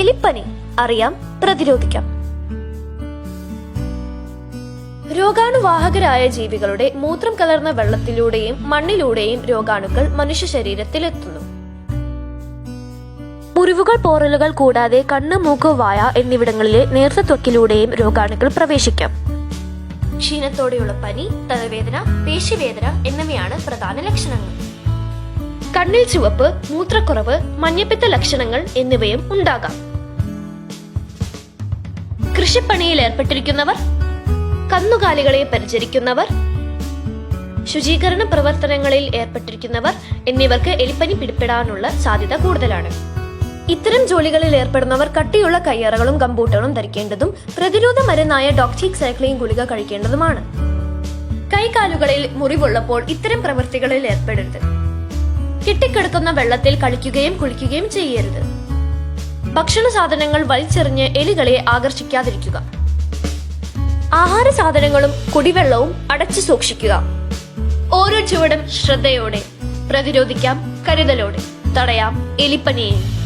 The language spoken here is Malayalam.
എലിപ്പനി അറിയാം പ്രതിരോധിക്കാം. രോഗാണുവാഹകരായ ജീവികളുടെ മൂത്രം കലർന്ന വെള്ളത്തിലൂടെയും മണ്ണിലൂടെയും രോഗാണുക്കൾ മനുഷ്യ ശരീരത്തിൽ എത്തുന്നു മുറിവുകൾ പോറലുകൾ കൂടാതെ കണ്ണ് മൂക്ക് വായ എന്നിവിടങ്ങളിലെ നേർത്ത ത്വക്കിലൂടെയും രോഗാണുക്കൾ പ്രവേശിക്കാം. ക്ഷീണത്തോടെയുള്ള പനി തലവേദന പേശിവേദന എന്നിവയാണ് പ്രധാന ലക്ഷണങ്ങൾ. കണ്ണിൽ ചുവപ്പ് മൂത്രക്കുറവ് മഞ്ഞപ്പിത്ത ലക്ഷണങ്ങൾ എന്നിവയും ഉണ്ടാകാം. കൃഷിപ്പണിയിൽ ഏർപ്പെട്ടിരിക്കുന്നവർ കന്നുകാലികളെ പരിചരിക്കുന്നവർ ശുചീകരണ പ്രവർത്തനങ്ങളിൽ ഏർപ്പെട്ടിരിക്കുന്നവർ എന്നിവർക്ക് എലിപ്പനി പിടിപ്പെടാനുള്ള സാധ്യത കൂടുതലാണ്. ഇത്തരം ജോലികളിൽ ഏർപ്പെടുന്നവർ കട്ടിയുള്ള കയ്യറകളും കമ്പൂട്ടുകളും ധരിക്കേണ്ടതും പ്രതിരോധ മരുന്നായ ഡോക്ടിക് സൈക്ലിൻ ഗുളിക കഴിക്കേണ്ടതുമാണ്. കൈകാലുകളിൽ മുറിവുള്ളപ്പോൾ ഇത്തരം പ്രവൃത്തികളിൽ ഏർപ്പെടരുത്. കെട്ടിക്കിടക്കുന്ന വെള്ളത്തിൽ കളിക്കുകയും കുളിക്കുകയും ചെയ്യരുത്. ഭക്ഷണ സാധനങ്ങൾ വലിച്ചെറിഞ്ഞ് എലികളെ ആകർഷിക്കാതിരിക്കുക. ആഹാര സാധനങ്ങളും കുടിവെള്ളവും അടച്ചു സൂക്ഷിക്കുക. ഓരോ ചുവടും ശ്രദ്ധയോടെ പ്രതിരോധിക്കാം കരുതലോടെ തടയാം എലിപ്പനിയെയും.